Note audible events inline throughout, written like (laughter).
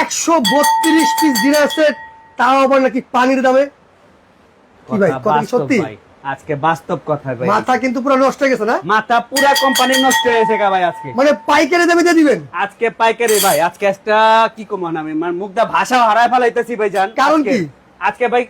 একশো বত্রিশ piece dinner set তাও আবার নাকি পানির দামে? কি ভাই কথা সত্যি? আজকে বাস্তব কথা ভাই। মাথা কিন্তু পুরো নষ্ট হয়ে গেছে না? মাথা পুরা কোম্পানি নষ্ট হয়ে গেছে ভাই আজকে। মানে পাইকারি দামে দিয়ে দিবেন? আজকে পাইকারি ভাই আজকে একটা কি কমান আমি মানে মুখটা ভাষা হারায় ফেলাইতেছি ভাই জান কারণ কি? আজকে ভাই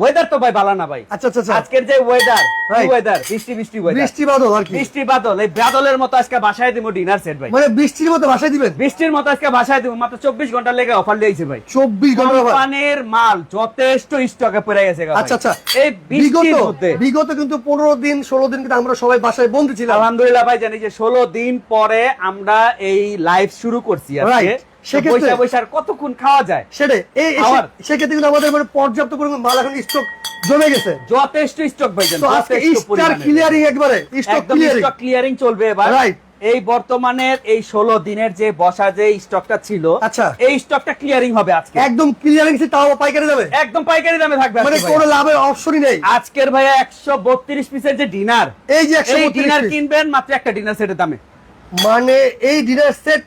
ওয়েদার তো ভাই ভালো না ভাই। আচ্ছা আচ্ছা আচ্ছা। আজকের যে ওয়েদার. ওয়েদার বৃষ্টি বৃষ্টি ওয়েদার বৃষ্টি বাদল আর কি। বৃষ্টি বাদল। এই বাদলের মতো আজকে বাসায় দিব ডিনার সেট ভাই। মানে বৃষ্টির মতো বাসায় দিবেন? বৃষ্টির মতো আজকে বাসায় দিব। মাত্র চব্বিশ ঘণ্টা লেগে অফার দিয়েছে ভাই। চব্বিশ ঘণ্টা আবার। কোম্পানির মাল যথেষ্ট স্টকে পড়ে গেছে আচ্ছা আচ্ছা। এই বিগত বৃষ্টির মধ্যে। বিগত কিন্তু পনেরো দিন ষোলো দিন কিন্তু আমরা সবাই বাসায় বন্ধু ছিলাম। আলহামদুলিল্লাহ ভাই জানি যে ষোলো দিন পরে আমরা এই লাইভ শুরু করছি আজকে. সেক্ষেত্রে- পয়সা কতক্ষণ খাওয়া যায়? সেটাই। এই সেক্ষেত্রে কিন্তু আমাদের মানে পর্যাপ্ত পরিমাণ মাল এখন স্টক জমে গেছে। যথেষ্ট স্টক ভাই আজকে স্টার ক্লিয়ারিং একবারে স্টক ক্লিয়ারিং স্টক ক্লিয়ারিং চলবে এবার। Right. এই বর্তমানের এই ষোলো দিনের যে বসা যে স্টকটা ছিল আচ্ছা। এই স্টকটা ক্লিয়ারিং হবে আজকে। একদম ক্লিয়ারিং তাও পাইকারি যাবে একদম পাইকারি দামে থাকবে মানে কোনো। লাভের অপশনই নেই। আজকের ভাইয়া একশো বত্রিশ পিসের যে ডিনার এই যে ডিনার কিনবেন মাত্র একটা ডিনার সেটের দামে। মানে এই ডিনার সেট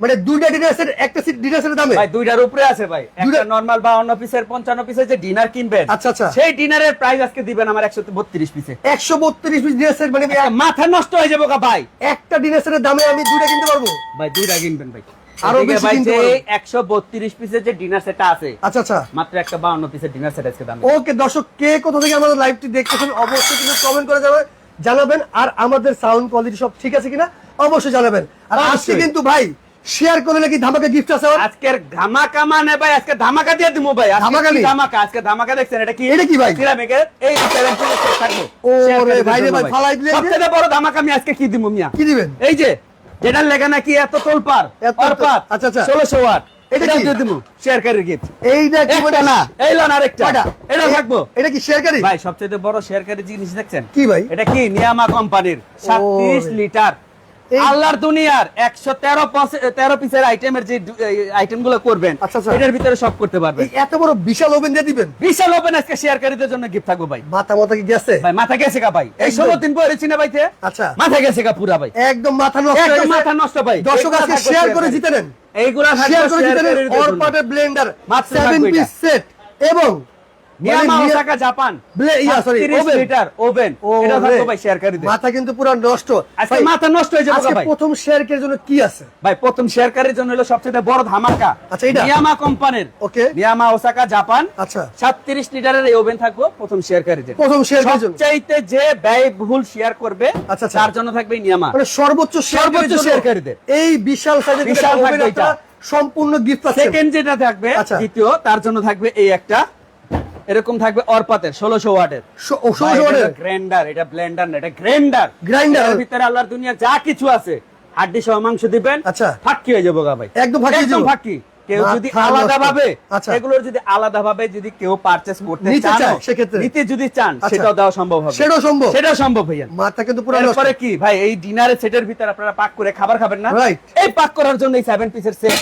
মানে দুইটা ডিনার সেট একটা ডিনার সেটের দামে? ভাই দুইটার উপরে আছে ভাই। একটা নর্মাল বাউন্ন পিসের পঞ্চান্ন পিসের যে ডিনার কিনবেন আচ্ছা, আচ্ছা। সেই ডিনারের প্রাইস আজকে দিবেন আমার একশো বত্রিশ পিসে একশো বত্রিশ পিস ডিনার সেট মানে মাথা নষ্ট হয়ে যাব গা ভাই। একটা ডিনার সেটের দামে আমি দুইটা কিনতে পারব? ভাই দুইটা কিনবেন ভাই। আরও বেশি কিনতে। একশো বত্রিশ পিসের যে ডিনার সেটটা আছে আচ্ছা আচ্ছা। মাত্র একটা বাউন্ন পিসের ডিনার সেট আজকে দাম। ওকে দর্শক কে কোথা থেকে আমাদের লাইভটি দেখতেছেন অবশ্যই কিন্তু কমেন্ট করে যাবে জানাবেন আর আমাদের সাউন্ড কোয়ালিটি সব ঠিক আছে কিনা অবশ্যই জানাবেন। আর আজকে কিন্তু ভাই শেয়ার করলে নাকি ধামাকা গিফট আছে আজকের ধামাকা মানে ভাই আজকে ধামাকা দিয়ে দিবো ভাই। ধামাকা ধামাকা? আজকে ধামাকা দেখছেন এটা কি? এটা কি ভাই? সিরামিকের এই সেভেন পিসের সেট থাকব। ও রে ভাই রে ভাই, ফালাই দিলেন যে? সবচেয়ে বড় ধামাকা আমি আজকে কি দিব মিয়া? কি দিবেন? এই যে যেটার লেখা নাকি এত তোলপার এত অরপাত আচ্ছা, আচ্ছা। ষোলোশো ওয়াট। এটা কি? দিয়ে দিব শেয়ারকারীর গিফট এইটা কি না এই লোন আরেকটা? এটা থাকব। এটা কি শেয়ারকারী ভাই সবচেয়ে বড় শেয়ারকারী জিনিস দেখছেন? কি ভাই? এটা কি? নিয়ামা কোম্পানির সাতত্রিশ ওরে। লিটার। এই- আল্লাহর দুনিয়ার একশো তেরো তেরো পিসের আইটেমের যে আইটেমগুলো করবেন আচ্ছা, আচ্ছা। এটার ভিতরে সব করতে পারবেন। এত বড় বিশাল ওভেন দিয়ে দিবেন? বিশাল ওপেন আজকে শেয়ারকারীদের জন্য গিফট থাকব ভাই। মাথা মাথা কি গেছে? ভাই মাথা গেছে গা ভাই। এই। ষোলো দিন পরে চিনে ভাইতে আচ্ছা। মাথা গেছে গা পুরা ভাই। একদম মাথা নষ্ট একদম মাথা নষ্ট ভাই। দর্শক আজকে শেয়ার করে। জিতে নেন। এইগুলা শেয়ার করে জিতে নেন জন্য। অরপাটের ব্লেন্ডার মাত্র 7 পিস সেট এবং জাপান। ব্লে- sorry, 30 oven। Litre oven. এটা রে। থাকবে ভাই মাথা কিন্তু পুরো নষ্ট। আজকে মাথা নষ্ট হয়ে যাবে ভাই। প্রথম শেয়ারের জন্য কি আছে? ভাই প্রথম শেয়ারকারীর জন্য হলো সবচেয়ে বড় ধামাকা। আচ্ছা, এটা? নিয়ামা কোম্পানির। ওকে। নিয়ামা ওসাকা জাপান। আচ্ছা। সাতত্রিশ লিটারের এই ওভেন থাকব প্রথম শেয়ারকারীদের প্রথম শেয়ারের জন্য। সবচাইতে যে ব্যয়বহুল শেয়ার করবে আচ্ছা, আচ্ছা। তার জন্য থাকবে নিয়ামা মানে সর্বোচ্চ সর্বোচ্চ শেয়ারকারীদের। এই বিশাল সাইজের বিশাল সম্পূর্ণ গিফট সেকেন্ড যেটা থাকবে। দ্বিতীয় তার জন্য থাকবে এই একটা এরকম থাকবে অরপাতের ষোলোশো ওয়াটের ষোলোশো ওয়াটের। গ্রাইন্ডার এটা ব্লেন্ডার না এটা গ্রাইন্ডার। এর ভিতরে আল্লাহর দুনিয়া যা কিছু আছে হাড্ডি সহ মাংস দিবেন আচ্ছা। ফাঁকি হয়ে যাব গা ভাই একদম একদম। ফাঁকি কেউ যদি আলাদা ভাবে আচ্ছা। এগুলোর যদি আলাদা ভাবে যদি কেউ পারচেজ করতে চান সেক্ষেত্রে। নিতে যদি চান আচ্ছা। সেটাও দেওয়া সম্ভব হবে সেটাও সম্ভব? সেটাও সম্ভব ভাইয়া মাথা কিন্তু পুরো এরপরে কি ভাই এই ডিনারের সেটের ভিতরে আপনারা পাক করে খাবার খাবেন না. এই পাক করার জন্য এই সেভেন পিসের সেট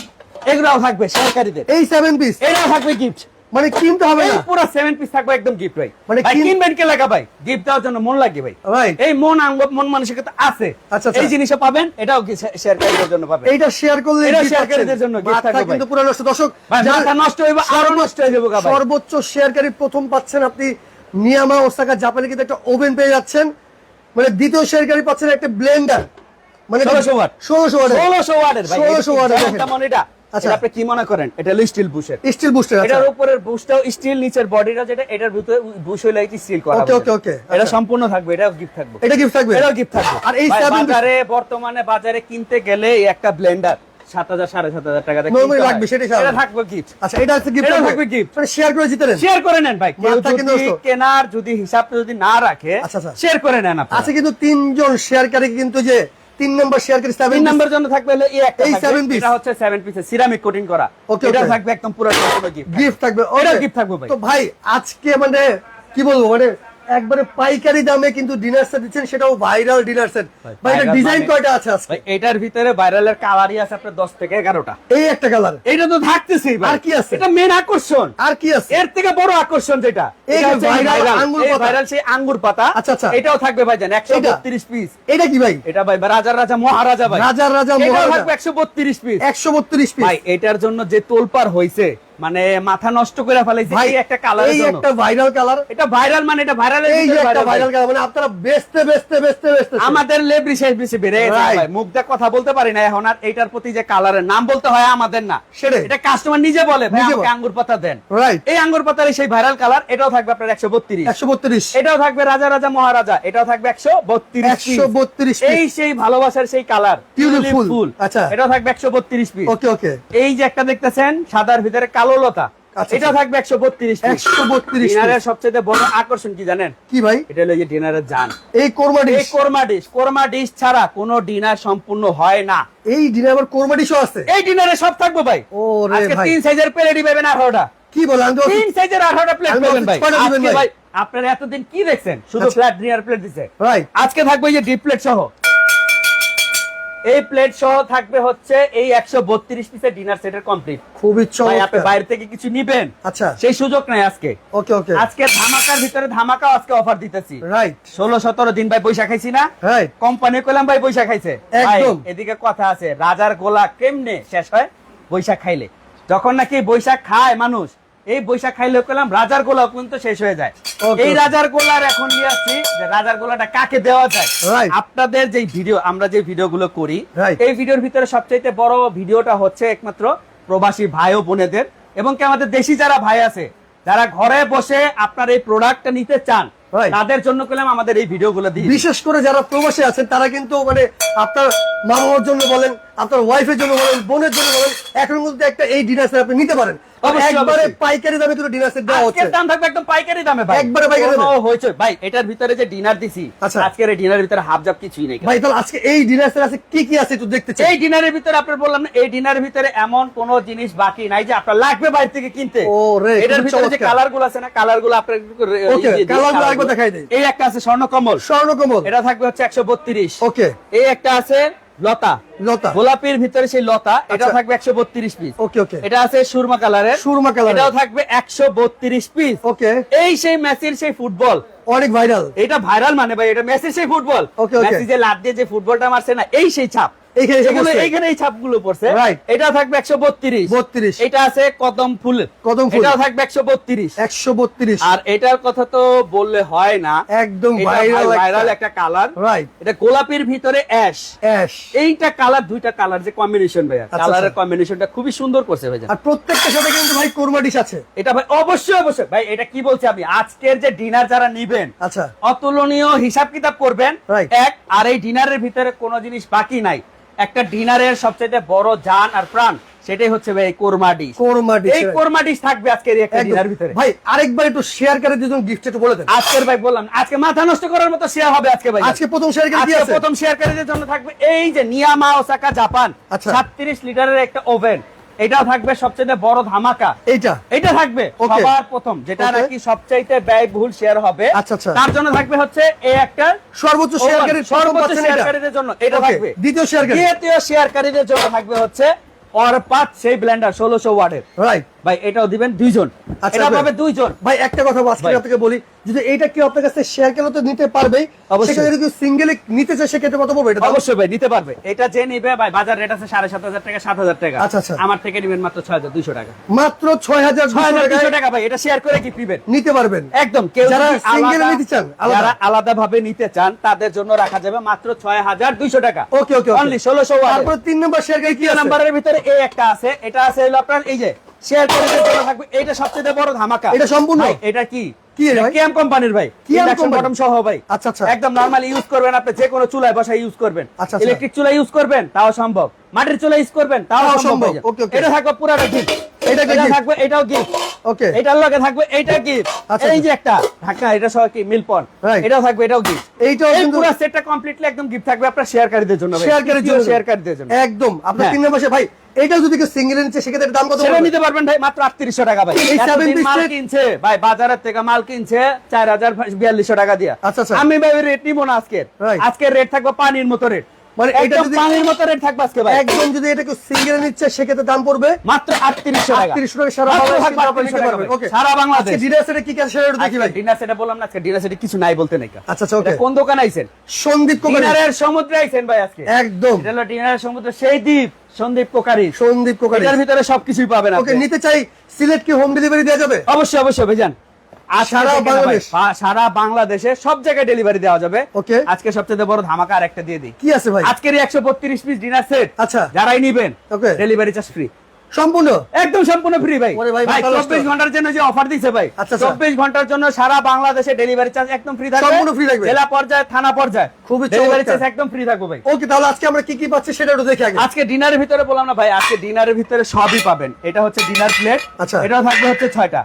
এগুলাও থাকবে সরকারিদের এই সেভেন পিস এটাও থাকবে গিফট মানে কিনতে হবে না। পুরো সেভেন পিস থাকবে একদম গিফট ভাই। মানে কিনবেন কে লাগা ভাই? গিফট দেওয়ার জন্য মন লাগে ভাই। Right. এই মন আঙ্গ মন মানসিকতা আছে। আচ্ছা, আচ্ছা। এই জিনিসও পাবেন এটাও শেয়ারকারীদের জন্য পাবেন। এইটা শেয়ার করলে এটা শেয়ারকারীদের পাচ্ছেন। জন্য মাথা থাকবে ভাই। কিন্তু পুরো নষ্ট। দর্শক যারা- মাথা নষ্ট হইবে আরও নষ্ট হয়ে যাব ভাই। সর্বোচ্চ শেয়ারকারী প্রথম পাচ্ছেন আপনি নিয়ামা ওসাকা জাপানে কিন্তু একটা ওভেন পেয়ে যাচ্ছেন। মানে দ্বিতীয় শেয়ারকারী পাচ্ছেন একটা ব্লেন্ডার মানে 1600 ওয়াট। ষোলোশো ওয়াট 1600 ওয়াটের ভাই। 1600 ওয়াটের। এটা? আচ্ছা। আপনি কি মনে করেন? এটা হলো স্টিল বুশের স্টিল আচ্ছা। এটার উপরের বুশটাও স্টিল নিচের বডিটা যেটা এটার ভিতরে বুশ হইলে স্টিল করা হবে। okay, okay, এটা আচ্ছা। সম্পূর্ণ থাকবে এটাও গিফট থাকবে। এটা গিফট থাকবে? এটাও গিফট থাকবে। আর এই বাজারে বর্তমানে বাজারে কিনতে গেলে একটা ব্লেন্ডার সাত হাজার সাড়ে সাত হাজার টাকা। লাগবে, সেটাই থাকবে গিফট আচ্ছা এটা হচ্ছে গিফট থাকবে। gift। মানে শেয়ার করে জিতে নেন। শেয়ার করে নেন ভাই। কিন্তু যদি কেনার যদি হিসাব যদি না রাখে আচ্ছা, আচ্ছা। শেয়ার করে নেন আপনি আছে কিন্তু তিনজন শেয়ারকারী কিন্তু যে তিন নম্বর শেয়ার করি সেভেন নাম্বার জন্য থাকবে হলো এই একটা এই সেভেন পিস এটা হচ্ছে সেভেন পিস সিরামিক কোটিং করা। ওকে এটা থাকবে একদম পুরো গিফট থাকবে ওটা গিফট থাকবে ভাই। তো ভাই আজকে মানে কি বলব মানে একবারে পাইকারি দামে কিন্তু ডিনার সেট দিচ্ছেন সেটাও ভাইরাল ডিনার সেট ভাই, ভাই এটা ডিজাইন মানে- কয়টা আছে আজকে? ভাই এটার ভিতরে ভাইরালের কালারই আছে আপনার দশ থেকে এগারোটা। এই একটা কালার এইটা তো থাকতেছি আর কি আছে? এটা মেন আকর্ষণ। আর কি আছে? এর থেকে বড় আকর্ষণ যেটা এই এটা viral, আঙ্গুর পাতা। viral সেই আঙ্গুর পাতা। আচ্ছা, আচ্ছা। এটাও থাকবে ভাইজান একশো এটা? বত্রিশ পিস এটা কি ভাই? এটা ভাই রাজার রাজা মহারাজা ভাই। রাজার রাজা এটাও মহারাজা। থাকবে একশো বত্রিশ পিস একশো বত্রিশ পিস ভাই এটার জন্য যে তোলপার হয়েছে মানে মাথা নষ্ট করে ফেলাইছে এই একটা কালার এই একটা ভাইরাল কালার এটা ভাইরাল মানে এটা ভাইরাল এই একটা ভাইরাল কালার মানে আপনারা বেচতে বেচতে বেচতে বেচতে আমাদের লেবরি শেষ বেশি বেড়ে গেছে মুখ দিয়ে কথা বলতে পারি না এখন আর এইটার প্রতি যে কালারের নাম বলতে হয় আমাদের না। সেটাই। এটা কাস্টমার নিজে বলে ভাই আমাকে আঙ্গুর পাতা দেন। রাইট এই আঙ্গুর পাতার সেই ভাইরাল কালার এটাও থাকবে আপনার একশো বত্রিশ। একশো বত্রিশ। এটাও থাকবে রাজা রাজা মহারাজা এটাও থাকবে একশো বত্রিশ একশো বত্রিশ এই সেই ভালোবাসার সেই কালার ফুল আচ্ছা। এটাও থাকবে একশো বত্রিশ পিস ওকে ওকে এই যে একটা দেখতেছেন সাদার ভিতরে কালো লতা। আচ্ছা, এটা আচ্ছা। থাকবে একশো বত্রিশ একশো বত্রিশ ডিনারের সবচেয়ে বড় আকর্ষণ কি জানেন? কি ভাই? এটা হলো যে ডিনারের জান। এই কোরমা এই dish korma dish. Korma dish ছাড়া কোনো ডিনার সম্পূর্ণ হয় না। এই ডিনার আবার কোরমা ডিশও আছে? এই ডিনারে সব থাকবে ভাই। ও রে আজকে ভাই। তিন সাইজের প্লেটই পাবেন আঠারোটা। কি বলেন তিন সাইজের আঠারোটা প্লেট পাবেন ভাই। আজকে ভাই। আপনারা এতদিন কি দেখছেন? শুধু। ফ্ল্যাট ডিনার প্লেট দিছে। ভাই। আজকে থাকবে এই যে ডিপ প্লেট সহ। এই প্লেট সহ থাকবে হচ্ছে এই একশো বত্রিশ পিসের ডিনার সেটের কমপ্লিট খুবই আপনি বাইরে থেকে কিছু নিবেন? আচ্ছা। সেই সুযোগ নাই আজকে। ওকে ওকে। আজকে ধামাকার ভিতরে ধামাকা আজকে অফার দিতেছি। রাইট ষোলো সতেরো দিন ভাই পয়সা খাইছি না? রাইট কোম্পানি কইলাম ভাই পয়সা খাইছে একদম। এদিকে কথা আছে রাজার গোলা কেমনে শেষ হয়? বৈশাখ খাইলে। যখন নাকি বৈশাখ খায় মানুষ এই বৈশাখ খাইলে কইলাম রাজার গোলা কিন্তু শেষ হয়ে যায়। এই রাজার গোলার এখন নিয়ে আসছি যে রাজার গোলাটা কাকে দেওয়া যায়। আপনাদের যে ভিডিও আমরা যে ভিডিওগুলো করি এই ভিডিওর ভিতরে সবচাইতে বড় ভিডিওটা হচ্ছে একমাত্র প্রবাসী ভাই ও বোনেদের এবং কি আমাদের দেশি যারা ভাই আছে যারা ঘরে বসে আপনার এই প্রোডাক্টটা নিতে চান তাদের জন্য করলাম আমাদের এই ভিডিওগুলো দিয়ে বিশেষ করে যারা প্রবাসী আছেন তারা কিন্তু মানে আপনার মা বাবার জন্য বলেন আপনার ওয়াইফের জন্য বলেন বোনের জন্য বলেন এখন মধ্যে একটা এই ডিনার আপনি নিতে পারেন। একবারে অবশ্যই। পাইকারি দামে দুটো ডিনার সেট দেওয়া হচ্ছে। দাম থাকবে একদম পাইকারি দামে ভাই। একবারে পাইকারি কোনো দামে? হয়েছে। ভাই এটার ভিতরে যে ডিনার দিছি আচ্ছা। আজকের এই ডিনারের ভিতরে হাফ জাপ কিছুই নেই। ভাই তাহলে আজকে এই ডিনার সেট আছে কি কি আছে একটু দেখতে চাই। এই ডিনারের ভিতরে আপনার বললাম না এই ডিনারের ভিতরে এমন কোন জিনিস বাকি নাই যে আপনার লাগবে বাইরে থেকে কিনতে। ও রে, এটার ভিতরে যে চমৎকার। কালারগুলো আছে না কালারগুলো আপনার করে ইয়ে একবার দেখাই দিই। এই একটা আছে স্বর্ণকমল। স্বর্ণকমল। এটা থাকবে হচ্ছে একশো বত্রিশ। ওকে এই একটা আছে লতা। লতা। গোলাপির ভিতরে সেই লতা এটা আচ্ছা। থাকবে একশো বত্রিশ পিস ওকে ওকে। এটা আছে সুরমা কালারের। সুরমা কালার এটাও থাকবে একশো বত্রিশ পিস ওকে। এই সেই মেসির সেই ফুটবল। অনেক ভাইরাল। এটা ভাইরাল মানে ভাই এটা মেসির সেই ফুটবল। ওকে. মেসি যে লাভ দিয়ে যে ফুটবলটা মারছে না এই সেই ছাপ। এইখানে এসে এগুলো বসছে। এইখানে এই ছাপগুলো পড়ছে। এটা থাকবে একশো বত্রিশ। 32 এটা আছে কদম ফুল। কদম ফুল। এটাও থাকবে একশো বত্রিশ। একশো বত্রিশ। আর এটার কথা তো বললে হয় না। একদম ভাইরাল ভাইরাল একটা কালার রাইট এটা গোলাপির ভিতরে অ্যাশ অ্যাশ এইটা কালার দুইটা কালার যে কম্বিনেশন ভাইয়া। কালারের। কম্বিনেশনটা খুবই সুন্দর করছে ভাইয়া। আর প্রত্যেকটার সাথে কিন্তু ভাই কোরমা ডিশ আছে। এটা ভাই অবশ্যই অবশ্যই। ভাই এটা কি বলছি আমি? আজকের যে ডিনার যারা নিবেন আচ্ছা। অতুলনীয় হিসাব কিতাব করবেন এক আর এই ডিনারের ভিতরে কোনো জিনিস বাকি নাই। একটা ডিনারের সবচেয়ে বড় জান আর প্রাণ সেটাই হচ্ছে ভাই কোরমাডি কোরমা ডিশ কোরমা ডিশ এই কোরমা ডিশ থাকবে আজকের এই একটা ডিনার ভিতরে। ভাই আরেকবার একটু শেয়ার করে দিন গিফট একটু বলে দেন। আজকের ভাই বললাম আজকে মাথা নষ্ট করার মতো শেয়ার হবে আজকে ভাই। আজকে প্রথম শেয়ার করে দিয়ে আজকে আছে? প্রথম শেয়ারকারীদের জন্য থাকবে এই যে নিয়ামা ওসাকা জাপান আচ্ছা। 36 লিটারের একটা ওভেন এটাও থাকবে সবচেয়ে বড় ধামাকা। এইটা? এটা থাকবে। সবার প্রথম যেটা. নাকি সবচাইতে ব্যয়বহুল শেয়ার হবে। আচ্ছা, আচ্ছা। তার জন্য থাকবে হচ্ছে এই একটা সর্বোচ্চ শেয়ারকারী সর্বোচ্চ শেয়ারকারীদের জন্য এটা থাকবে। দ্বিতীয় শেয়ারকারী দ্বিতীয় শেয়ারকারীদের জন্য থাকবে হচ্ছে অর পাঁচ সেই ব্লেন্ডার ষোলোশো ওয়ার্ডের রাইট ভাই এটাও দিবেন দুইজন। আচ্ছা, এটা। পাবে দুইজন। ভাই একটা কথা আজকে আপনাকে বলি। যদি এইটা কেউ আপনার কাছে শেয়ার করলে তো নিতে অবশ্যই। সেক্ষেত্রে যদি সিঙ্গেলে নিতে চায় সেক্ষেত্রে কত পড়বে এটা অবশ্যই ভাই নিতে পারবে। এটা যে নিবে ভাই বাজার রেট আছে সাড়ে সাত হাজার টাকা সাত হাজার টাকা। আচ্ছা, আচ্ছা। আমার থেকে নিবেন মাত্র ছয় হাজার দুইশো টাকা। মাত্র ছয় হাজার ছয় হাজার দুইশো টাকা ভাই এটা শেয়ার করে কি পিবেন নিতে পারবেন। একদম কেউ যারা যদি নিতে চান, যারা আলাদা ভাবে নিতে চান তাদের জন্য রাখা যাবে মাত্র ছয় হাজার দুইশো টাকা। ওকে ওকে অনলি ষোলোশো তারপরে তিন নম্বর শেয়ারকারী কি নাম্বারের ভিতরে এই একটা আছে এটা আছে হলো আপনার এই যে শেয়ার করে থাকবে এটা সবচেয়ে বড় ধামাকা। এটা সম্পূর্ণ? এটা কি? কি রে কোম্পানির ভাই? ইন্ডাকশন বটম সহ ভাই। আচ্ছা, আচ্ছা। একদম নরমাল ইউজ করবেন আপনি যে কোনো চুলায় বসা ইউজ করবেন। আচ্ছা। ইলেকট্রিক চুলা ইউজ করবেন তাও সম্ভব। মাটির চুলা ইউজ করবেন তাও তাও সম্ভব সম্ভব। ভাইয়া। ওকে, ওকে। এটা থাকবে পুরাটা ঠিক এটা একটা এটা gift। থাকবে এটাও গিফট ওকে। এটার লগে থাকবে এইটা গিফট এই যে একটা ঢাকা এটা সহ কি মিলপন. এটাও থাকবে এটাও গিফট এইটাও এই কিন্তু পুরো সেটটা কমপ্লিটলি একদম গিফট থাকবে আপনার শেয়ারকারীদের জন্য ভাই। শেয়ারকারীর জন্য। শেয়ারকারীদের জন্য। একদম। আপনার হ্যাঁ। তিন নম্বর ভাই এইটাও যদি কেউ সিঙ্গেল নিচ্ছে সেক্ষেত্রে দাম কত সেটা নিতে পারবেন ভাই মাত্র 3800 টাকা ভাই। এই seven এতদিন মাল কিনছে ভাই বাজারের থেকে মাল কিনছে 4042 টাকা দিয়া। আচ্ছা, আচ্ছা। আমি ভাই রেট নিব না আজকে. আজকের রেট থাকবে পানির মতো রেট মানে এটা এটা যদি- পানির মতো রেট থাকবে আজকে ভাই। একদম যদি এটা কেউ সিঙ্গেল নিচ্ছে সেক্ষেত্রে দাম পড়বে? মাত্র 3800 টাকা। 3800 টাকা সারা মাত্র বাংলাদেশে থাকবে কিন্তু আপনি 3800 নিতে টাকা পারবেন। ভাই। Okay. সারা বাংলাদেশ। আজকে ডিনার সেটে কি কি সেটা দেখি ভাই। ডিনার সেটা বললাম না আজকে ডিনার সেটে কিছু নাই বলতে নাই। আচ্ছা আচ্ছা ওকে কোন দোকান আইছেন? সন্দীপ কোকারি ডিনারের সমুদ্রে আইছেন ভাই আজকে। একদম। এটা হলো ডিনারের সমুদ্র সেই দ্বীপ। সন্দীপ কোকারি। সন্দীপ কোকারি। এর ভিতরে সবকিছুই পাবেন ওকে নিতে চাই সিলেট কি হোম ডেলিভারি দেওয়া যাবে? অবশ্যই অবশ্যই ভাইজান। সারা বাংলাদেশ? সারা বাংলাদেশে সব জায়গায় ডেলিভারি দেওয়া যাবে। ওকে। আজকে সবচেয়ে বড় ধামাকা আর একটা দিয়ে দিই। কি আছে ভাই? আজকের একশো বত্রিশ পিস ডিনার সেট। আচ্ছা। যারাই নিবেন ওকে। ডেলিভারি চার্জ ফ্রি সম্পূর্ণ? একদম সম্পূর্ণ ফ্রি ভাই। ভাই। চব্বিশ ঘণ্টার জন্য যে অফার দিচ্ছে ভাই আচ্ছা, আচ্ছা। চব্বিশ ঘণ্টার জন্য সারা বাংলাদেশে ডেলিভারি চার্জ একদম ফ্রি থাকবে। সম্পূর্ণ থাকবে। জেলা পর্যায়ে থানা পর্যায়ে খুবই ডেলিভারি চার্জ একদম ফ্রি থাকবে ভাই। ওকে তাহলে আজকে আমরা কি কি পাচ্ছি সেটা একটু দেখে আগে। আজকে ডিনারের ভিতরে বললাম না ভাই আজকে ডিনারের ভিতরে সবই পাবেন। এটা হচ্ছে ডিনার প্লেট আচ্ছা। এটা থাকবে হচ্ছে ছয়টা।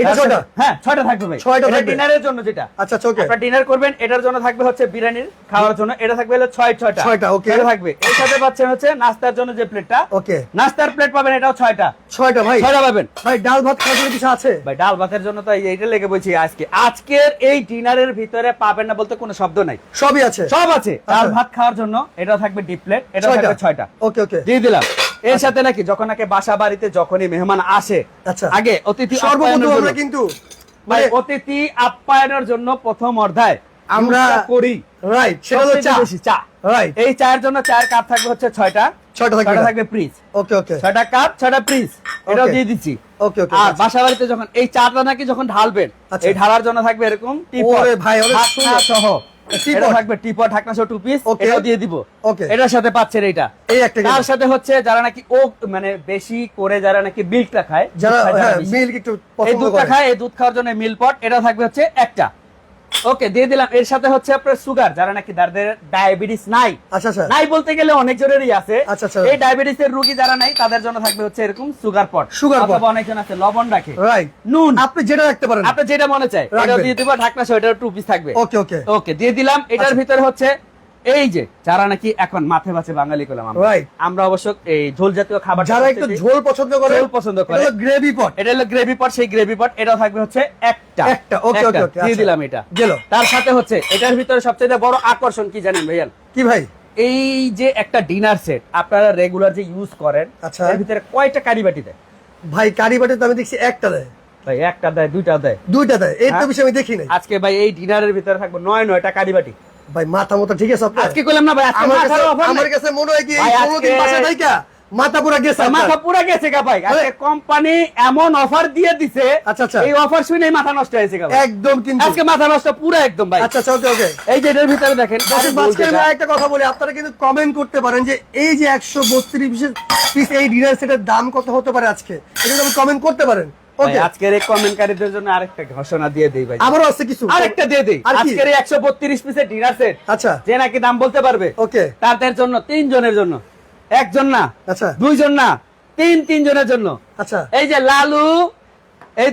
এটা ছয়টা? হ্যাঁ ছয়টা থাকবে ভাই। ছয়টা থাকবে? ডিনারের জন্য যেটা। আচ্ছা ওকে আপনার ডিনার করবেন এটার জন্য থাকবে হচ্ছে বিরিয়ানির খাওয়ার জন্য। এটা থাকবে হলো ছয় ছয়টা। ছয়টা, okay. ছয়টা থাকবে। এর সাথে পাচ্ছেন হচ্ছে নাস্তার জন্য যে প্লেটটা ওকে নাস্তার প্লেট পাবেন এটাও ছয়টা। ছয়টা ভাই? ছয়টা পাবেন। ভাই ডাল ভাত খাওয়ার কিছু আছে? ভাই ডাল ভাতের জন্য তো এইটা লেগে বলছি আজকে। আজকের এই ডিনারের ভিতরে পাবেন না বলতে কোনো শব্দ নাই। সবই আছে। সব আছে। ডাল আচ্ছা। ভাত খাওয়ার জন্য এটাও থাকবে ডিপ প্লেট এটা থাকবে ছয়টা। ওকে ওকে দিয়ে দিলাম। এর সাথে নাকি যখন নাকি বাসা বাড়িতে যখনই মেহমান আসে আচ্ছা। আগে অতিথি সর্বপ্রথম আমরা কিন্তু মানে অতিথি আপ্যায়নের জন্য প্রথম অর্ধায় আমরা- করি। রাইট সেটা হচ্ছে চা। চা। রাইট এই চায়ের জন্য চায়ের কাপ থাকবে হচ্ছে ছয়টা। ছয়টা থাকবে ছয়টা থাকবে প্রিজ ওকে ওকে ছয়টা কাপ ছয়টা প্রিজ এটাও দিয়ে দিচ্ছি। ওকে ওকে আর বাসা বাড়িতে যখন এই চাটা নাকি যখন ঢালবেন। এই ঢালার জন্য থাকবে এরকম ওরে ভাই, অনেক সহ। এটা থাকবে টিপট ঢাকনা সহ টু পিস এটাও দিয়ে দিব। Okay. এটার সাথে পাচ্ছেন এইটা এই একটা তার সাথে হচ্ছে যারা নাকি ও মানে বেশি করে যারা নাকি মিল্কটা খায় যারা হ্যাঁ। মিল্ক একটু এই দুধটা খায় এই দুধ খাওয়ার জন্য মিল পট এটা থাকবে হচ্ছে একটা। ওকে দিয়ে দিলাম। এর সাথে হচ্ছে আপনার সুগার যারা নাকি যাদের ডায়াবেটিস নাই। আচ্ছা আচ্ছা। নাই বলতে গেলে অনেক জনেরই আছে। আচ্ছা, আচ্ছা। এই ডায়াবেটিস এর রোগী যারা নাই তাদের জন্য থাকবে হচ্ছে এরকম সুগার পট সুগার পট অথবা অনেকজন আছে লবণ রাখে। রাইট নুন। আপনি যেটা রাখতে পারেন। আপনি যেটা মনে চায় এটা দিয়ে দিব ঢাকনা সহ এটা টু পিস থাকবে। ওকে ওকে ওকে দিয়ে দিলাম। এটার আচ্ছা। ভিতরে হচ্ছে এই যে যারা নাকি এখন মাথে বাছে বাঙালি করলাম আমরা। অবশ্য এই ঝোল জাতীয় খাবার যারা একটু ঝোল পছন্দ করে ঝোল পছন্দ করে। গ্রেভি পট এটা হলো গ্রেভি পট সেই গ্রেভি পট এটাও থাকবে হচ্ছে একটা। একটা, okay, okay, দিয়ে আচ্ছা। দিলাম এটা। গেল। তার সাথে হচ্ছে এটার ভিতরে সবচেয়ে বড় আকর্ষণ কি জানেন ভাইয়ান? কি ভাই? এই যে একটা ডিনার সেট আপনারা রেগুলার যে ইউজ করেন আচ্ছা। এর ভিতরে কয়টা কারি বাটি দেয়? ভাই কারি বাটে তো আমি দেখছি একটা দেয়। ভাই একটা দেয় দুইটা দেয়। দুইটা দেয়। এই তো হ্যাঁ? বেশি আমি দেখি নাই। আজকে ভাই এই ডিনারের ভিতরে থাকবে নয় নয়টা কারি বাটি। ভাই মাথা মতো ঠিক আছে আজকে কইলাম না ভাই আজকে আমার কাছে মনে হয় কি পনেরো দিন বাসা নাই কা মাথা পুরা গেছে মাথা পুরা গেছে গা ভাই। আজকে কোম্পানি এমন অফার দিয়ে দিছে আচ্ছা, আচ্ছা। এই অফার শুনেই মাথা নষ্ট হয়েছে গা একদম কিন্তু। আজকে মাথা নষ্ট পুরো একদম ভাই। আচ্ছা আচ্ছা ওকে ওকে। এই যে এটার ভিতরে দেখেন বলতে আমি একটা কথা বলি আপনারা কিন্তু কমেন্ট করতে পারেন যে এই যে একশো বত্রিশ পিস এই ডিনার সেটের দাম কত হতে পারে আজকে? এটা কিন্তু কমেন্ট করতে পারেন। আজকের এই কমেন্টকারীদের জন্য আরেকটা ঘোষণা দিয়ে দেই ভাই। আবারও আছে কিছু? আরেকটা দিয়ে দেই। আজকের এই একশো বত্রিশ পিসের ডিনার সেট আচ্ছা। যে নাকি দাম বলতে পারবে। ওকে। তাদের জন্য তিনজনের জন্য। একজন না আচ্ছা। দুইজন না তিন তিনজনের জন্য। আচ্ছা। এই যে লালু এই।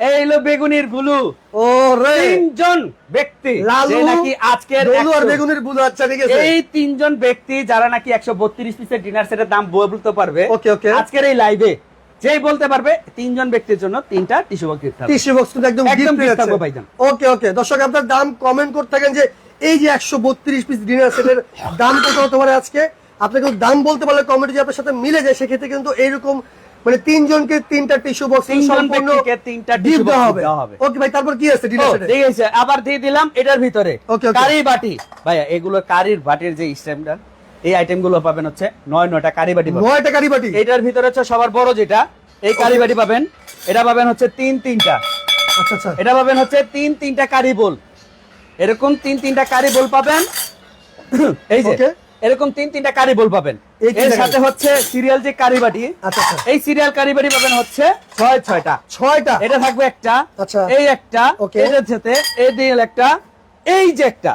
এই হলো বেগুনির গুলু ও রে তিনজন ব্যক্তি লালু নাকি আজকের আর 100 বেগুনের বুঝো আচ্ছা ঠিক আছে। এই তিনজন ব্যক্তি যারা নাকি একশো বত্রিশ পিসের ডিনার সেটের দাম বলতে পারবে Okay, okay. আজকের এই লাইভে যেই বলতে পারবে তিনজন ব্যক্তির জন্য তিনটা টিস্যু বক্স হবে। টিস্যু বক্স কিন্তু একদম গিফট gift থাকবে ভাইজান। ওকে ওকে দর্শক আপনার দাম কমেন্ট করতে থাকেন যে এই যে একশো বত্রিশ পিস ডিনার সেটের দাম কত হতে পারে আজকে? আপনি কিন্তু দাম বলতে পারলে কমেন্ট যদি আপনার সাথে মিলে যায় সেক্ষেত্রে কিন্তু এইরকম মানে তিনজনকে তিনটা টিস্যু বক্স সম্পূর্ণ তিনটা গিফট tissue হবে। ওকে ভাই তারপর কি আছে ডিনার সেটে ঠিক আছে আবার দিয়ে দিলাম এটার ভিতরে. কারি বাটি। ভাইয়া এগুলো কারির বাটির যে স্টেমটা এই আইটেমগুলো পাবেন হচ্ছে নয় নয়টা কারি বাটি নয়টা কারি বাটি? এটার ভিতরে হচ্ছে সবার বড় যেটা এই কারি বাটি পাবেন। এটা পাবেন হচ্ছে তিন তিনটা। আচ্ছা আচ্ছা। এটা পাবেন হচ্ছে তিন তিনটা কারি বোল। এরকম তিন তিনটা কারি বোল পাবেন। (coughs) এই যে এরকম তিন তিনটা কারি বোল পাবেন। এর সাথে হচ্ছে সিরিয়াল যে কারি বাটি আচ্ছা এই সিরিয়াল কারি বাটি পাবেন হচ্ছে ছয় ছয়টা। ছয়টা? এটা থাকবে একটা। আচ্ছা। এই একটা. এটার সাথে এই দিল একটা এই যে একটা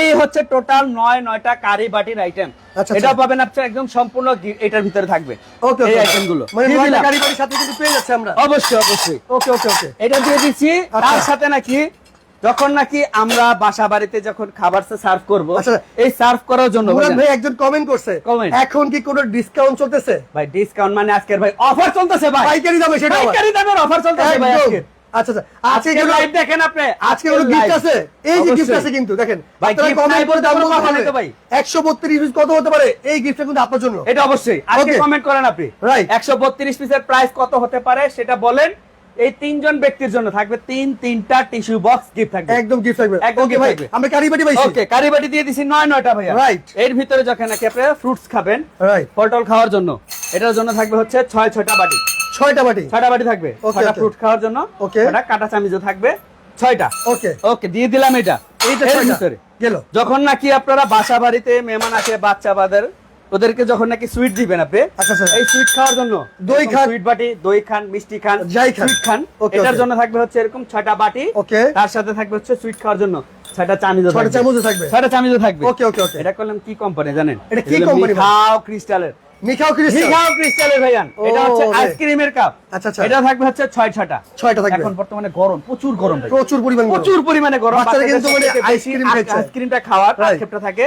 এই হচ্ছে টোটাল নয় নয়টা কারি বাটির আইটেম আচ্ছা, এটা আচ্ছা। পাবেন আপনার একদম সম্পূর্ণ এটার ভিতরে থাকবে। ওকে এই আইটেমগুলো মানে দিলাম। গাড়ি সাথে কিন্তু পেয়ে যাচ্ছে আমরা। অবশ্যই অবশ্যই। ওকে ওকে ওকে। এটা দিয়ে দিচ্ছি। আচ্ছা। তার সাথে নাকি যখন নাকি আমরা বাসা বাড়িতে যখন খাবার সার্ভ করব। এই সার্ভ করার জন্য ভাই একজন কমেন্ট করছে। এখন কি কোনো ডিসকাউন্ট চলতেছে? ভাই ডিসকাউন্ট মানে আজকের ভাই অফার চলতেছে ভাই। পাইকারি দামে সেটা পাইকারি দামের অফার চলতেছে ভাই আজকে আচ্ছা আচ্ছা। আজকে লাইভ দেখেন আপনি। আজকে কোনো গিফট আছে। এই যে গিফট আছে কিন্তু দেখেন। ভাই, আপনারা gift comment নাই করে দাম কোনো বলতে কথা নেই হবে। তো ভাই। 132 পিস কত হতে পারে? এই গিফটটা কিন্তু আপনার জন্য। এটা অবশ্যই। আজকে. কমেন্ট করেন আপনি. একশো বত্রিশ পিসের প্রাইস কত হতে পারে সেটা বলেন। এই তিনজন ব্যক্তির জন্য থাকবে তিন তিনটা টিস্যু বক্স গিফট থাকবে। একদম গিফট থাকবে। একদম ভাই থাকবে। আমরা কারিবাটি পাইছি। ওকে কারিবাটি দিয়ে দিছি নয় নয়টা ভাইয়া। Right. এর ভিতরে যখন নাকি আপনি ফ্রুটস খাবেন রাইট ফলটল খাওয়ার জন্য এটার জন্য থাকবে হচ্ছে ছয় ছয়টা বাটি। ছয়টা বাটি? ছয়টা বাটি থাকবে। ছয়টা ফ্রুট খাওয়ার জন্য ওকে ছয়টা কাটা চামিজও থাকবে ছয়টা। ওকে ওকে দিয়ে দিলাম এটা। এইটা ছয়টা। ভিতরে। গেল। যখন নাকি আপনারা বাসা বাড়িতে মেহমান আসে বাচ্চা বাদের ওদেরকে যখন নাকি সুইট দিবেন আপনি আচ্ছা, আচ্ছা। এই সুইট খাওয়ার জন্য দই খান। সুইট বাটি দই খান মিষ্টি খান যাই খান। সুইট খান এটার জন্য থাকবে হচ্ছে এরকম ছয়টা বাটি ওকে। তার সাথে থাকবে হচ্ছে সুইট খাওয়ার জন্য ছয়টা চামিজও ছয়টা থাকবে। চামচও থাকবে। ওকে ওকে ওকে। এটা করলাম কি কোম্পানি জানেন? এটা কি ভাই? মিঠাও ক্রিস্টালের মিখাও ক্রিস্টাল মিঠাও ক্রিস্টালের ভাইয়ান এটা হচ্ছে আইসক্রিমের কাপ আচ্ছা, আচ্ছা। এটা থাকবে হচ্ছে ছয় ছয়টা। ছয়টা থাকবে। এখন বর্তমানে গরম প্রচুর গরম প্রচুর পরিমাণ গরম। প্রচুর পরিমাণে গরম। বাচ্চারা কিন্তু মানে আইসক্রিম আইসক্রিমটা খাওয়ার. আক্ষেপটা থাকে।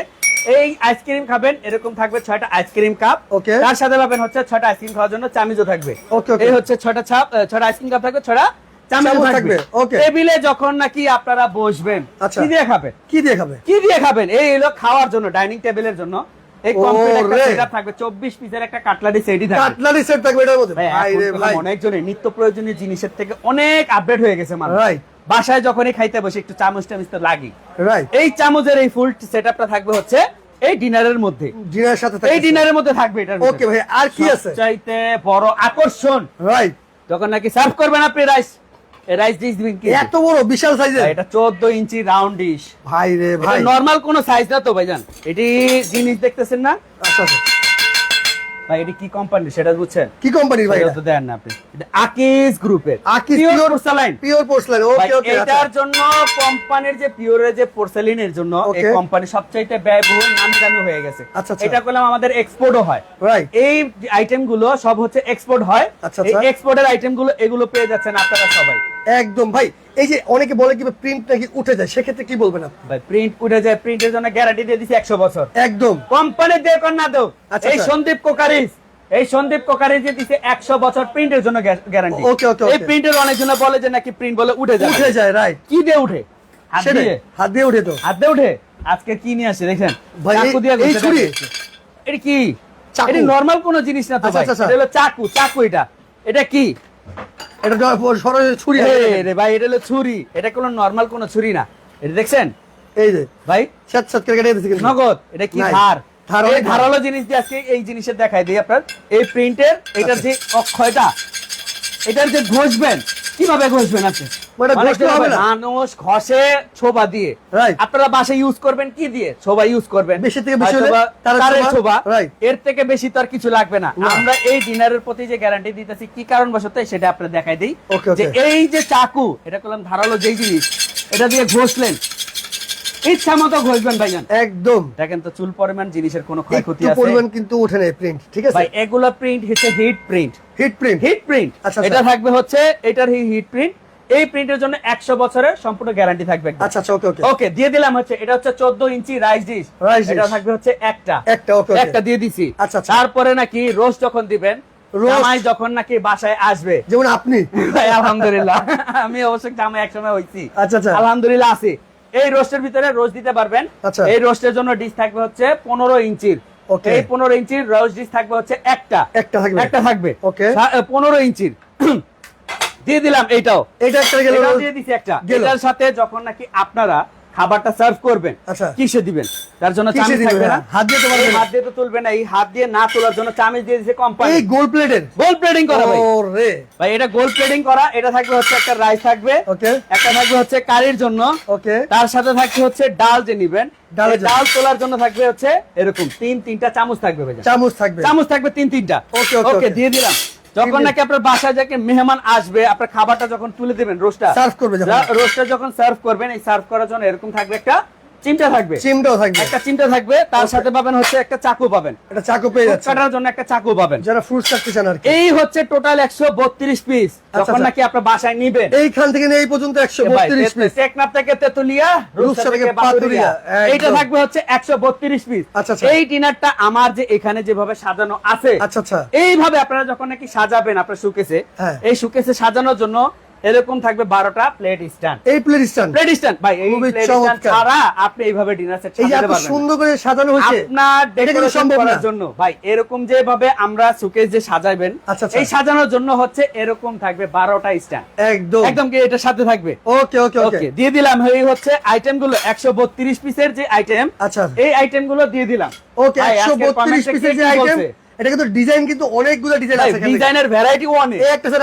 এই আইসক্রিম খাবেন এরকম থাকবে ছয়টা আইসক্রিম কাপ। Okay. তার সাথে পাবেন হচ্ছে ছয়টা আইসক্রিম খাওয়ার জন্য চামিজও থাকবে। okay. এই হচ্ছে ছয়টা ছাপ ছয়টা আইসক্রিম কাপ থাকবে ছয়টা থাকবে। থাকবে, টেবিলে যখন নাকি আপনারা বসবেন। কি দিয়ে খাবেন? কি দিয়ে খাবে কি দিয়ে খাবেন? এই হলো খাওয়ার জন্য ডাইনিং টেবিলের জন্য। এই ও কমপ্লিট একটা রে। সেটআপ থাকবে 24 পিসের একটা কাটলারি সেটই থাকবে। কাটলারি সেট থাকবে এটার মধ্যে? ভাই, ভাই। রে ভাই অনেকজনের নিত্য প্রয়োজনীয় জিনিসের থেকে অনেক আপডেট হয়ে গেছে Right. বাসায় যখনই খাইতে বসে একটু চামচ টামচ তো লাগে এই চামচের এই ফুল সেটআপটা থাকবে হচ্ছে এই ডিনারের মধ্যে। ডিনার সাথে এই ডিনারের মধ্যে থাকবে এটা ওকে ভাই আর কি আছে? চাইতে বড় আকর্ষণ। রাইট যখন নাকি সার্ভ করবেন আপনি রাইস রাইস ডিশ দিবেন কি? এত বড় বিশাল সাইজের এটা 14 ইঞ্চি রাউন্ড ডিশ ভাই রে ভাই। নরমাল কোন সাইজ না তো ভাইজান। এটি জিনিস দেখতেছেন না? আচ্ছা আচ্ছা। ভাই এটি কি কোম্পানি সেটা বুঝছেন? কি কোম্পানির ভাই সেটা তো দেন না আপনি এটা আকিস গ্রুপের Akis pure porcelain। Pure porcelain okay okay এটার জন্য কোম্পানির যে পিওরের যে পোর্সেলিনের জন্য এই. কোম্পানি সবচাইতে ব্যয়বহুল নামি দামি হয়ে গেছে। আচ্ছা, আচ্ছা। এটা করলাম আমাদের এক্সপোর্টও হয়। রাইট এই আইটেমগুলো সব হচ্ছে এক্সপোর্ট হয়। আচ্ছা, এই আচ্ছা। এক্সপোর্টের আইটেমগুলো এগুলো পেয়ে যাচ্ছেন আপনারা সবাই। একদম ভাই। এই যে অনেকে বলে কি প্রিন্ট নাকি উঠে যায় সেক্ষেত্রে কি বলবেন আপনি? ভাই প্রিন্ট উঠে যায় প্রিন্টের জন্য গ্যারান্টি দিয়ে দিছি একশো বছর। একদম। কোম্পানি দিয়ে কর না দেও আচ্ছা, এই আচ্ছা। সন্দীপ কোকারিস এই সন্দীপ কোকারিস যে দিছে একশো বছর প্রিন্টের জন্য গ্যারান্টি Okay, okay, এই. প্রিন্টের অনেকজন বলে যে নাকি প্রিন্ট বলে উঠে যায়। উঠে যায় রাইট কি দিয়ে উঠে? হাত দিয়ে? হাত দিয়ে উঠে তো। হাত দিয়ে উঠে? আজকে কি নিয়ে আসে দেখেন। ভাই, এই- চাকু দিয়ে এই ঘষে ছুরি? এটা কি? চাকু? এটা নরমাল কোন জিনিস না তো আচ্ছা, ভাই। আচ্ছা, আচ্ছা। এটা হলো চাকু চাকু এটা। এটা কি? এটা সরাসরি ছুরি রে ভাই এটা হলো ছুরি। এটা কোনো নরমাল কোনো ছুরি না। এটা দেখছেন? এই যে। ভাই? সাত সাত করে কেটে দিয়েছে নগদ। এটা কি। ধার? এই ধারালো জিনিস দিয়ে আজকে এই জিনিসের দেখাই দিই আপনার। এই প্রিন্টের এটার। যে অক্ষয়টা এটার যে ঘষবেন কীভাবে ঘষবেন আপনি? অনেক ঘষতে জায়গায় হবে না? মানুষ ঘষে ছোবা দিয়ে। আপনারা বাসায় ইউজ করবেন কি দিয়ে? ছোবা ইউজ করবেন। বেশি থেকে বেশি হলে হয়তোবা তারের তারের ছোবা। ছোবা। এর থেকে বেশি তো আর কিছু লাগবে না। না। আমরা এই ডিনারের প্রতি যে গ্যারান্টি দিতেছি কি কারণ বশত সেটা আপনারা দেখাই দিই। Okay, okay. যে এই যে চাকু এটা করলাম ধারালো যেই জিনিস এটা দিয়ে ঘষলেন। ইচ্ছা মতো ঘষবেন ভাইজান। একদম। দেখেন তো চুল পরিমাণ জিনিসের কোনো ক্ষয়ক্ষতি আছে। পরিমাণ কিন্তু উঠে নেই প্রিন্ট ঠিক আছে? ভাই এগুলা প্রিন্ট হচ্ছে heat print heat print heat print আচ্ছা, এটা। থাকবে হচ্ছে এটার হিট প্রিন্ট এই প্রিন্টের জন্য একশো বছরের সম্পূর্ণ গ্যারান্টি থাকবে আচ্ছা আচ্ছা ওকে ওকে। ওকে দিয়ে দিলাম হচ্ছে এটা হচ্ছে চোদ্দ ইঞ্চি রাইস ডিশ। এটা থাকবে হচ্ছে একটা। একটা ওকে একটা দিয়ে দিছি। আচ্ছা, আচ্ছা। তারপরে নাকি রোজ যখন দিবেন জামাই যখন নাকি বাসায় আসবে। যেমন আপনি। (laughs) আলহামদুলিল্লাহ। (laughs) আমি অবশ্যই জামাই একসময় হইছি। আচ্ছা, আচ্ছা। আলহামদুলিল্লাহ আছি। এই রোস্টের ভিতরে রোস্ট দিতে পারবেন। এই রোস্টের জন্য ডিশ থাকবে হচ্ছে পনেরো ইঞ্চির. এই পনেরো ইঞ্চির রোস্ট ডিশ থাকবে হচ্ছে একটা। একটা থাকবে। একটা থাকবে. পনেরো ইঞ্চির। (clears throat) দিয়ে দিলাম এইটাও। এটা একটা গেল। দিয়ে দিছি একটা। এটার সাথে যখন নাকি আপনারা খাবারটা সার্ভ করবেন আচ্ছা। কিসে দিবেন? তার জন্য চামচ থাকবে না। হ্যাঁ, হাত দিয়ে তো পারবেন। না। হাত দিয়ে তো তুলবে না এই হাত দিয়ে না তোলার জন্য চামচ দিয়ে দিয়েছে কোম্পানি এই গোল প্লেটের গোল প্লেটিং করা ভাই। ওরে। ভাই এটা গোল প্লেটিং করা এটা থাকবে হচ্ছে একটা রাইস থাকবে। ওকে। একটা থাকবে হচ্ছে কারির জন্য। ওকে। তার সাথে থাকবে হচ্ছে ডাল যে নিবেন ডাল তোলার জন্য থাকবে হচ্ছে এরকম তিন তিনটা চামচ থাকবে ভাইজান। চামচ থাকবে। চামচ থাকবে তিন তিনটা। okay, ওকে। দিয়ে দিলাম। যখন নাকি আপনার বাসায় যাকে মেহমান আসবে আপনার খাবারটা যখন তুলে দেবেন রোস্টটা সার্ভ করবে যখন। রোস্টটা যখন সার্ভ করবেন এই সার্ভ করার জন্য এরকম থাকবে একটা চিমটা থাকবে। চিমটাও থাকবে। একটা চিমটা থাকবে তার সাথে পাবেন হচ্ছে একটা চাকু পাবেন। এটা চাকু পেয়ে যাচ্ছে কাটার জন্য একটা চাকু পাবেন। যারা ফ্রুটস কাটতে চান আর কি। এই হচ্ছে টোটাল একশো বত্রিশ পিস যখন। নাকি আপনার বাসায় নিবেন। এইখান থেকে নিয়ে এই পর্যন্ত একশো ভাই, বত্রিশ পিস টেকনাফ থেকে তেতুলিয়া রূপসা থেকে পাতুরিয়া, এইটা থাকবে হচ্ছে একশো বত্রিশ পিস আচ্ছা, আচ্ছা। এই ডিনারটা আমার যে এখানে যেভাবে সাজানো আছে আচ্ছা আচ্ছা। এইভাবে আপনারা যখন নাকি সাজাবেন আপনার সুকেসে হ্যাঁ। এই সুকেসে সাজানোর জন্য এরকম থাকবে বারোটা প্লেট স্ট্যান্ড এই প্লেট স্ট্যান্ড প্লেট স্ট্যান্ড ভাই এই প্লেট স্ট্যান্ড ছাড়া আপনি এইভাবে ডিনার সেট সাজাতে পারবেন। সুন্দর করে সাজানো হয়েছে আপনার ডেকোরেশন করার জন্য ভাই এরকম যেভাবে আমরা সুকেস যে সাজাবেন আচ্ছা, আচ্ছা। এই সাজানোর জন্য হচ্ছে এরকম থাকবে বারোটা স্ট্যান্ড একদম। একদম কি এটার সাথে থাকবে? ওকে ওকে ওকে। দিয়ে দিলাম এই হচ্ছে আইটেমগুলো একশো বত্রিশ পিসের যে আইটেম আচ্ছা। এই আইটেমগুলো দিয়ে দিলাম। ওকে একশো বত্রিশ পিসের যে আইটেম? এটা কিন্তু ডিজাইন কিন্তু অনেকগুলো ডিজাইন আছে ডিজাইনের ভ্যারাইটি অনেক এই একটা স্যার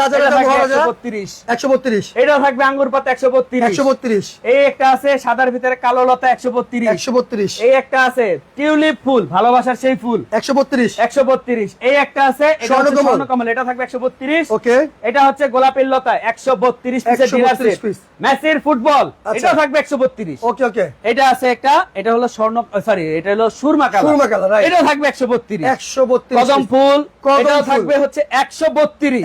বত্রিশ একশো বত্রিশ এটা থাকবে আঙ্গুর পাতা একশো বত্রিশ একশো বত্রিশ এই একটা আছে সাদার ভিতরে কালো লতা একশো বত্রিশ একশো বত্রিশ এই একটা আছে টিউলিপ ফুল ভালোবাসার সেই ফুল একশো বত্রিশ একশো বত্রিশ এই একটা আছে স্বর্ণকমল। এটা থাকবে একশো বত্রিশ ওকে এটা হচ্ছে গোলাপের লতা একশো বত্রিশ 132 piece। ম্যাচের ফুটবল আচ্ছা। এটা থাকবে একশো বত্রিশ ওকে ওকে এটা আছে একটা এটা হলো স্বর্ণ সরি এটা হলো সুরমা কালার সুরমা কালার। এটা থাকবে একশো বত্রিশ একশো বত্রিশ কদম ফুল ফুল। থাকবে হচ্ছে একশো বত্রিশ।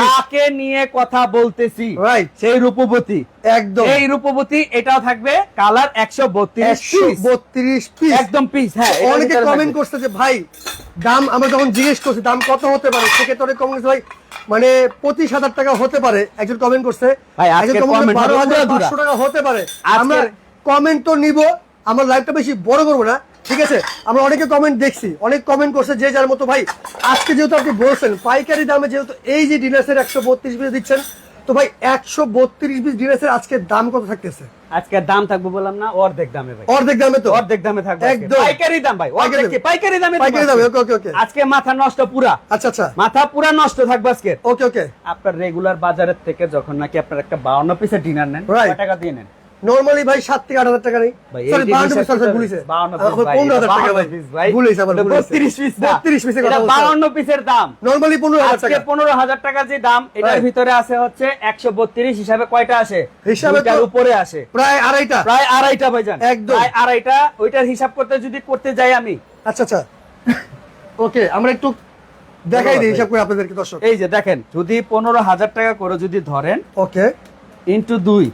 যাকে নিয়ে কথা বলতেছি রাইট সেই রূপবতী। একদম। এই রূপবতী এটাও থাকবে কালার একশো বত্রিশ একশো বত্রিশ পিস একদম পিস হ্যাঁ অনেকে কমেন্ট করছে যে ভাই দাম আমরা যখন জিজ্ঞেস করছি দাম কত হতে পারে? সেক্ষেত্রে অনেক কমেন্ট ভাই মানে পঁচিশ হাজার টাকা হতে পারে। একজন কমেন্ট করছে বারো হাজার পাঁচশো টাকা হতে পারে। আমরা কমেন্ট তো নিব আমরা লাইভটা বেশি বড় করব না। ঠিক আছে? আমরা অনেকে কমেন্ট দেখছি। অনেক কমেন্ট করছে যে যার মতো ভাই আজকে যেহেতু আপনি বলছেন পাইকারি দামে যেহেতু এই যে ডিনার্সের একশো বত্রিশ পিস দিচ্ছেন তো ভাই একশো বত্রিশ পিস ডিনার্সের আজকের দাম কত থাকতেছে? আজকের দাম থাকবে বললাম না অর্ধেক দামে ভাই। অর্ধেক দামে তো? অর্ধেক দামে থাকবে একদম। পাইকারি দাম ভাই অর্ধেক? পাইকারি দামে পাইকারি দামে ওকে ওকে ওকে। আজকে মাথা নষ্ট পুরা। আচ্ছা আচ্ছা। মাথা পুরা নষ্ট থাকবে আজকে। ওকে ওকে। আপনার রেগুলার বাজারের থেকে যখন নাকি আপনার একটা বাউন্ন পিসের ডিনার নেন Right. কয় টাকা দিয়ে নেন? নর্মালি ভাই সাত থেকে আট হাজার টাকা নেই। সরি এই বাউন্ন জিনিসের পিস সরি ভুলিছে 52 piece ভাই, পনেরো হাজার এটা টাকা ভাই। ভুলিছে আবার এটা ভুলিছে 32 piece না। বত্রিশ পিসের কথা 52 পিসের দাম। নর্মালি আজকে টাকা। যে দাম এটার ভিতরে আছে হচ্ছে একশো বত্রিশ হিসাবে কয়টা আসে? হিসাবে উপরে আসে। প্রায় আড়াইটা। প্রায় আড়াইটা ভাইজান। একদম। প্রায় আড়াইটা ওইটার হিসাব করতে যদি করতে যাই আমি। আচ্ছা আচ্ছা। ওকে আমরা একটু দেখাই দিই হিসাব করে আপনাদেরকে দর্শক। এই যে দেখেন যদি পনেরো হাজার টাকা করে যদি ধরেন ওকে। ইন্টু দুই।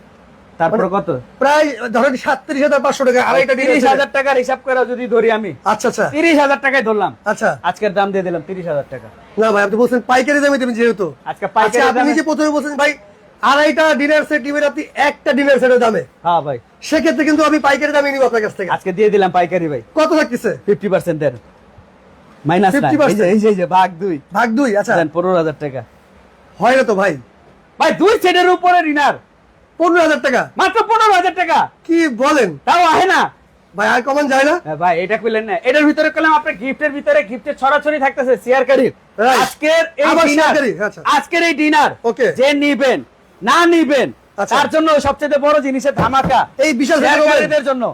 তারপর মানে- কত? প্রায় ধরেন সাতত্রিশ হাজার পাঁচশো টাকা আড়াইটা তিরিশ হাজার টাকার হিসাব করে যদি ধরি আমি আচ্ছা আচ্ছা। তিরিশ হাজার টাকায় ধরলাম। আচ্ছা। আজকের দাম দিয়ে দিলাম তিরিশ হাজার টাকা। না ভাই আপনি বলছেন পাইকারি দামে দেবেন যেহেতু। আজকে আচ্ছা পাইকারি আপনি দামে যে প্রথমে বলছেন ভাই আড়াইটা ডিনার সেট দিবেন আপনি একটা ডিনার সেটের দামে। হ্যাঁ ভাই। সেক্ষেত্রে কিন্তু আমি পাইকারি দামে নিব আপনার কাছ থেকে। আজকে দিয়ে দিলাম পাইকারি ভাই। কত থাকতেছে ফিফটি পার্সেন্ট দেন। মাইনাস 50% এই যে এই যে ভাগ দুই। ভাগ দুই আচ্ছা। পনেরো হাজার টাকা। হয় না তো ভাই। ভাই দুই সেটের উপরে রিনার পনেরো হাজার টাকা। মাত্র পনেরো হাজার টাকা। কি বলেন? তাও আহে না। ভাই আর কমন যায় না? হ্যাঁ ভাই এটা কইলেন না। এটার ভিতরে করলাম আপনার গিফটের ভিতরে গিফটের ছড়াছড়ি থাকতেছে শেয়ার আজকের এই ডিনার আচ্ছা। আজকের এই ডিনার ওকে। যে নিবেন না নিবেন আচ্ছা। তার জন্য সবচেয়ে বড় জিনিসের ধামাকা এই বিশাল জন্য।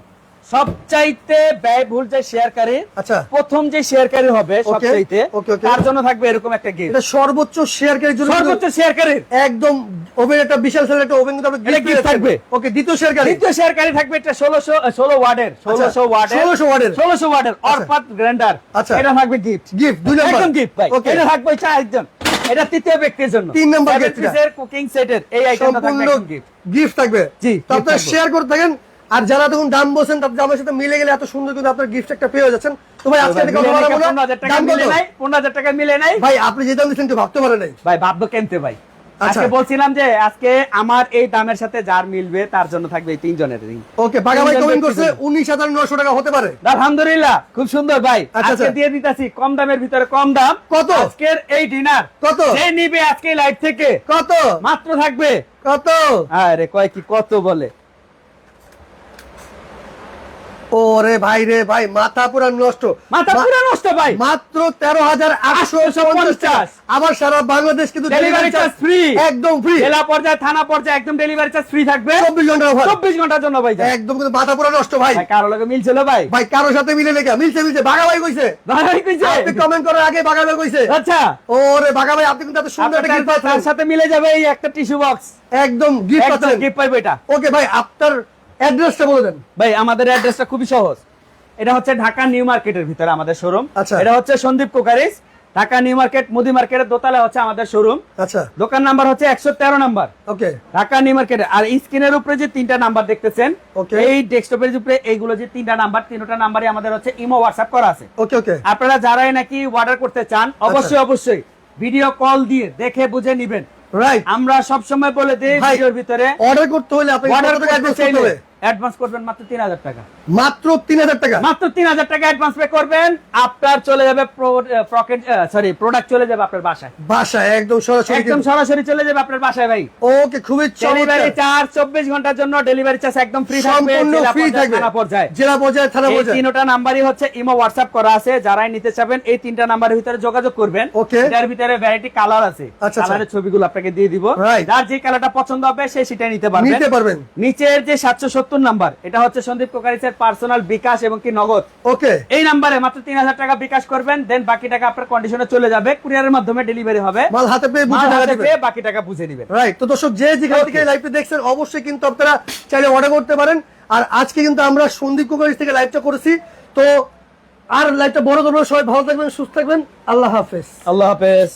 সবচাইতে ব্যয়বহুল যে শেয়ারকারী আচ্ছা। প্রথম যে শেয়ারকারী হবে সবচাইতে. তার জন্য থাকবে এরকম একটা গিফট এটা সর্বোচ্চ শেয়ারকারীর জন্য সর্বোচ্চ শেয়ারকারীর একদম ওভেন একটা বিশাল সেল একটা ওভেন কিন্তু এটা থাকবে। ওকে দ্বিতীয় শেয়ারকারী দ্বিতীয় শেয়ারকারী থাকবে এটা ষোলোশো ষোলো ওয়ার্ডের ষোলোশো ওয়ার্ডের 1600 ওয়াটের। ষোলোশো ওয়ার্ডের অর্পাত গ্র্যান্ডার আচ্ছা। এটা থাকবে গিফট গিফট দুই নাম্বার একদম গিফট ভাই। ওকে এটা থাকবে এটা তৃতীয় ব্যক্তির জন্য। তিন নাম্বার এর কুকিং সেটের এই আইটেমটা থাকবে গিফট গিফট থাকবে। জি, তো আপনারা শেয়ার করতে থাকেন আর যারা তখন দাম বলছেন তাদের দামের সাথে মিলে গেলে এত সুন্দর কিন্তু আপনার গিফট একটা পেয়ে যাচ্ছেন। তো ভাই আজকে থেকে কথা হাজার টাকা দাম মিলে নাই পনেরো হাজার টাকা মিলে নাই। ভাই আপনি যে দাম দিচ্ছেন কেউ ভাবতে পারে নাই। ভাই ভাববো কেনতে ভাই? আচ্ছা। আজকে বলছিলাম যে আজকে আমার এই দামের সাথে যার মিলবে তার জন্য থাকবে এই তিনজনের ring। ওকে বাঘা ভাই কমেন্ট করছে জন্য। উনিশ হাজার নশো টাকা হতে পারে। আলহামদুলিল্লাহ খুব সুন্দর ভাই। আচ্ছা, আজকে আচ্ছা। দিয়ে দিতাছি কম দামের ভিতরে কম দাম। কত? আজকের এই ডিনার কত? যে নিবে আজকে লাইভ থেকে। কত? মাত্র থাকবে। কত? আরে কয় কি কত বলে? ওরে ভাই রে ভাই মাথা পুরা নষ্ট। মাথা পুরো নষ্ট ভাই। মাত্র তেরো হাজার আটশো পঞ্চাশ। টাকা। 850 আবার সারা বাংলাদেশ কিন্তু ডেলিভারি চার্জ ফ্রি একদম ফ্রি জেলা পর্যায়ে থানা পর্যায়ে একদম ডেলিভারি চার্জ ফ্রি থাকবে। চব্বিশ ঘণ্টা চব্বিশ ঘণ্টার জন্য ভাই। একদম কিন্তু মাথা পুরা নষ্ট ভাই। কারও লগে মিলছিল ভাই। ভাই কারোর সাথে মিলে লেখা মিলছে মিলছে বাঘা ভাই কইছে। ভাই কইছে? আপনি কমেন্ট করার আগে বাঘা ভাই কইছে। আচ্ছা। ওরে বাঘা ভাই আপনি কিন্তু এত সুন্দর একটা গিফট তার- তার পাচ্ছেন সাথে মিলে যাবে এই একটা টিস্যু বক্স একদম গিফট পাচ্ছেন। গিফট পাইবে এটা। ওকে ভাই আপনার অ্যাড্রেসটা বলে দেন। ভাই আমাদের অ্যাড্রেসটা খুবই সহজ। এটা হচ্ছে ঢাকা নিউ মার্কেটের ভিতরে আমাদের শোরুম আচ্ছা। এটা হচ্ছে Sandip Cookeries. Dhaka New Market মুদি মার্কেটের দোতলা হচ্ছে আমাদের শোরুম আচ্ছা। দোকান নাম্বার হচ্ছে একশো তেরো number. Okay. Dhaka New Market. আর স্ক্রিনের উপরে যে তিনটা নাম্বার দেখতেছেন এই ডেস্কটপের উপরে এইগুলো যে তিনটা নাম্বার তিনটা নাম্বারই আমাদের হচ্ছে ইমো হোয়াটসঅ্যাপ করা আছে। ওকে ওকে। আপনারা যারাই নাকি অর্ডার করতে চান অবশ্যই অবশ্যই ভিডিও কল দিয়ে দেখে বুঝে নিবেন। রাইট আমরা সবসময় বলে দিই ভিডিওর ভিতরে। অর্ডার করতে হলে আপনাকে অর্ডার করতে হবে? অ্যাডভান্স করবেন মাত্র তিন হাজার টাকা। মাত্র তিন হাজার টাকা? মাত্র তিন হাজার টাকা অ্যাডভান্স পে করবেন আপনার চলে যাবে প্রকেট সরি প্রোডাক্ট চলে যাবে আপনার বাসায়। বাসায় একদম সরাসরি একদম সরাসরি চলে যাবে আপনার বাসায় ভাই। ওকে খুবই ডেলিভারি চার্জ ঘণ্টার জন্য ডেলিভারি চার্জ একদম ফ্রি থাকবে সম্পূর্ণ ফ্রি থাকবে। থানা পর্যায়ে। জেলা পর্যায়ে থানা এই পর্যায়ে। তিনটা নাম্বারই হচ্ছে ইমো হোয়াটসঅ্যাপ করা আছে যারাই নিতে চাবেন এই তিনটা নাম্বারের ভিতরে যোগাযোগ করবেন. এটার ভিতরে ভ্যারাইটি কালার আছে। আচ্ছা, আচ্ছা। কালারের ছবিগুলো আপনাকে দিয়ে দিব. যার যে কালারটা পছন্দ হবে সে সেটা নিতে পারবেন। নিতে পারবেন। নিচের যে সাতশো সত্তর নাম্বার। এটা হচ্ছে সন্দীপ কোকারিসের পার্সোনাল বিকাশ এবং কি নগদ। ওকে এই নাম্বারে মাত্র তিন হাজার টাকা বিকাশ করবেন দেন বাকি টাকা আপনার কন্ডিশনে চলে যাবে কুরিয়ারের মাধ্যমে ডেলিভারি হবে। মাল হাতে পেয়ে বুঝে টাকা হাতে পেয়ে বাকি টাকা বুঝে নিবেন। রাইট তো দর্শক যে যেখান থেকে লাইভটা দেখছেন অবশ্যই কিন্তু আপনারা চাইলে অর্ডার করতে পারেন। আর আজকে কিন্তু আমরা সন্দীপ কুকারিস থেকে লাইভটা করেছি। তো আর লাইভটা বড় করব সবাই ভালো থাকবেন সুস্থ থাকবেন। আল্লাহ হাফেজ। আল্লাহ হাফেজ।